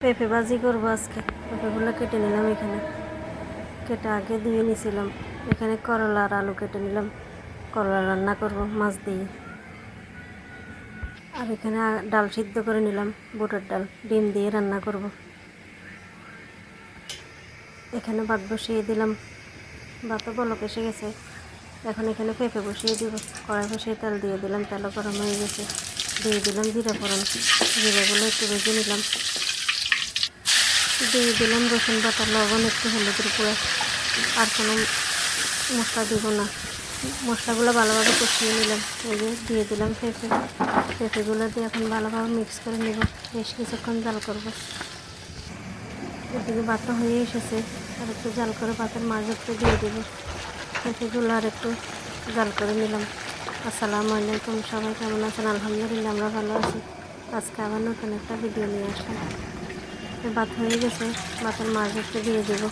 পেঁপে ভাজি করব আজকে। পেঁপেগুলো কেটে নিলাম এখানে। কেটে আগে ধুয়ে নিয়েছিলাম এখানে করলা আর আলু কেটে নিলাম। করলা রান্না করব, মাছ দিয়ে। আর এখানে ডাল সিদ্ধ করে নিলাম, বুটের ডাল। ডিম দিয়ে রান্না করব। এখানে ভাত বসিয়ে দিলাম। ভাতও বলক এসে গেছে। এখন এখানে পেঁপে বসিয়ে দিব। কড়াই বসিয়ে তেল দিয়ে দিলাম। তেলও গরম হয়ে গেছে। দিয়ে দিলাম জিরা ফোড়ন। জিরাগুলো একটু ভেজে নিলাম। দিয়ে দিলাম রসুন বাটা, লবণ একটু হলুদের উপরে আর কোনো মশলা দিব না। মশলাগুলো ভালোভাবে কষিয়ে নিলাম। এই যে দিয়ে দিলাম পেঁপে। পেঁপেগুলো দিয়ে এখন ভালোভাবে মিক্স করে নেব। বেশ কিছুক্ষণ জাল করব। এদিকে ভাতটা হয়ে এসেছে। আর একটু জাল করে ভাতের মাঝে একটু দিয়ে দেবো। পেঁপেগুলো আর একটু জাল করে নিলাম। আসসালামু আলাইকুম সবাই, কেমন আছেন? আলহামদুলিল্লাহ, আমরা ভালো আছি। আজকে আবার নতুন একটা ভিডিও নিয়ে আসলাম। ভাত হয়ে গেছে, ভাতের মাছ একটু দিয়ে দেব।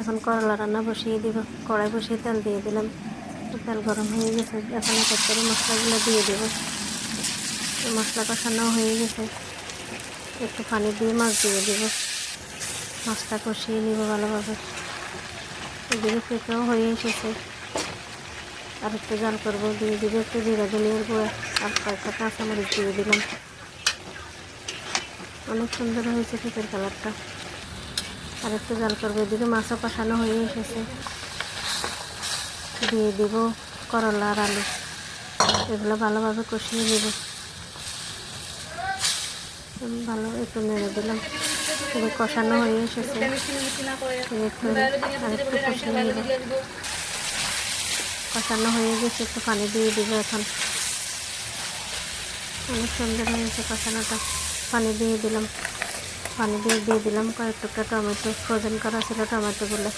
এখন করলা রান্না বসিয়ে দিব, কড়াই বসিয়ে তেল দিয়ে দিলাম। তেল গরম হয়ে গেছে, এখন এক করে মশলাগুলো দিয়ে দেবো। মশলা কষানো হয়ে গেছে, একটু পানি দিয়ে মাছ দিয়ে দেব। মাছটা কষিয়ে নিব ভালোভাবে। এদিকে পেঁপেও হয়ে এসেছে। আর একটু জাল করব, দিয়ে দিব একটু জিরা ধনিয়ার গুঁড়া, আর কয়েকটা কাঁচামরিচ দিয়ে দিলাম। অনেক সুন্দর হয়েছে পেঁপের কালারটা। আর একটু জাল করব, এদিকে মাছও কষানো হয়ে এসেছে। দিয়ে দিব করলা আর আলু। এগুলো ভালোভাবে কষিয়ে নেব। ভালো একটু নেড়ে দিলাম। এবার কষানো হয়ে এসেছে। আর একটু কষিয়ে নেব। কষানো হয়ে গেছে, একটু পানি দিয়ে দিব এখন। অনেক সুন্দর হয়েছে কষানোটা। পানি দিয়ে দিলাম। পানি দিয়ে দিয়ে দিলাম। কয়েক টুকরা টমেটো, ফ্রোজেন করা ছিল টমেটোগুলো।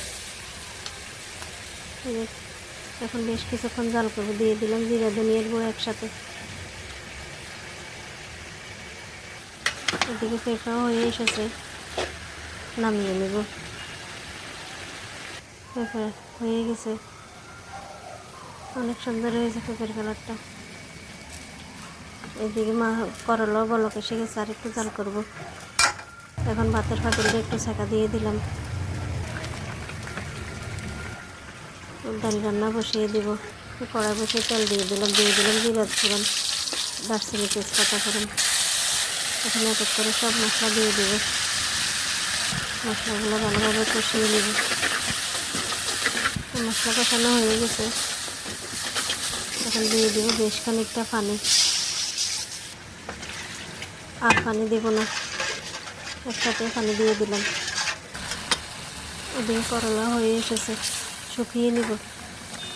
এখন বেশ কিছুক্ষণ জাল করব দিয়ে দিলাম। জিরা, ধনিয়ার গুঁড়ো একসাথে। এদিকে পেঁপাও হয়ে এসেছে। নামিয়ে নেব। পেঁপে হয়ে গেছে। অনেক সুন্দর হয়েছে পেঁপের কালারটা। এদিকে মা করলাও বলক এসে গেছে, আর একটু জাল করব। এখন ভাতের পাতিলটা একটু ছাঁকা দিয়ে দিলাম। ডাল রান্না বসিয়ে দিব। কড়াই বসিয়ে তেল দিয়ে দিলাম দিয়ে দিলাম জিরা ফোড়ন, দারচিনি, তেজপাতা ফোড়ন। এখন এক এক করে সব মশলা দিয়ে দেবো। মশলাগুলো ভালোভাবে কষিয়ে নেব। মশলা কষানো হয়ে গেছে। এখন দিয়ে দিব বেশ খানিকটা পানি। আর পানি দেব না। একসাথে পানি দিয়ে দিলাম। ওদিকে করলা হয়ে এসেছে। শুকিয়ে নিব।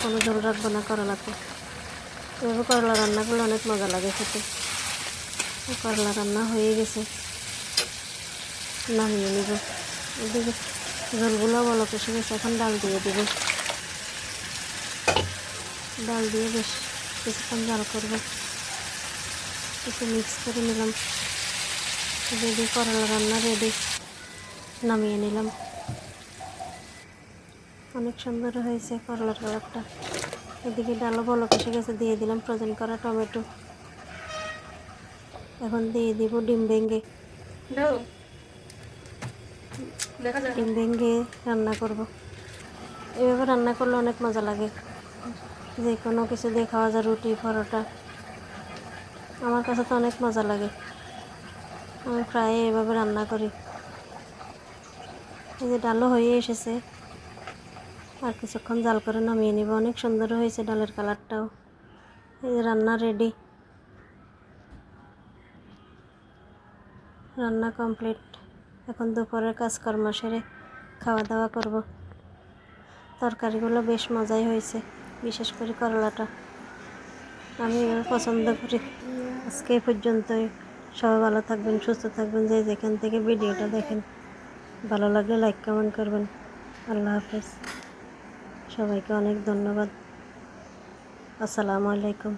কোনো জল রাখব না করলাতে। এভাবে করলা রান্না করলে অনেক মজা লাগে খেতে। করলা রান্না হয়ে গেছে। নামিয়ে নিব। এদিকে জলগুলো বলো এসে গেছে এখন ডাল দিয়ে দিব। ডাল দিয়ে বেশ কিছুক্ষণ জাল করব। একটু মিক্স করে নিলাম। রেডি করলা রান্না রেডি নামিয়ে নিলাম। অনেক সুন্দর হয়েছে করলার কালারটা এদিকে ডালও বলক এসে গেছে দিয়ে দিলাম ফ্রোজেন করা টমেটো। এখন দিয়ে দিব ডিম ভেঙে। ডিম ভেঙে রান্না করব। এভাবে রান্না করলে অনেক মজা লাগে। যে কোনো কিছু দিয়ে খাওয়া যায় রুটি পরোটা। আমার কাছে তো অনেক মজা লাগে। আমি প্রায় এভাবে রান্না করি। এই যে ডালও হয়ে এসেছে। আর কিছুক্ষণ জাল করে নামিয়ে নিব। অনেক সুন্দর হয়েছে ডালের কালারটাও। এই যে রান্না রেডি রান্না কমপ্লিট এখন দুপুরের কাজকর্ম সেরে খাওয়া দাওয়া করব। তরকারিগুলো বেশ মজাই হয়েছে, বিশেষ করে করলাটা। আমি পছন্দ করি। আজকে পর্যন্তই। সবাই ভালো থাকবেন, সুস্থ থাকবেন, যে যেখান থেকে ভিডিওটা দেখেন। ভালো লাগলে লাইক কমেন্ট করবেন। আল্লাহ হাফেজ। সবাইকে অনেক ধন্যবাদ। আসসালামু আলাইকুম।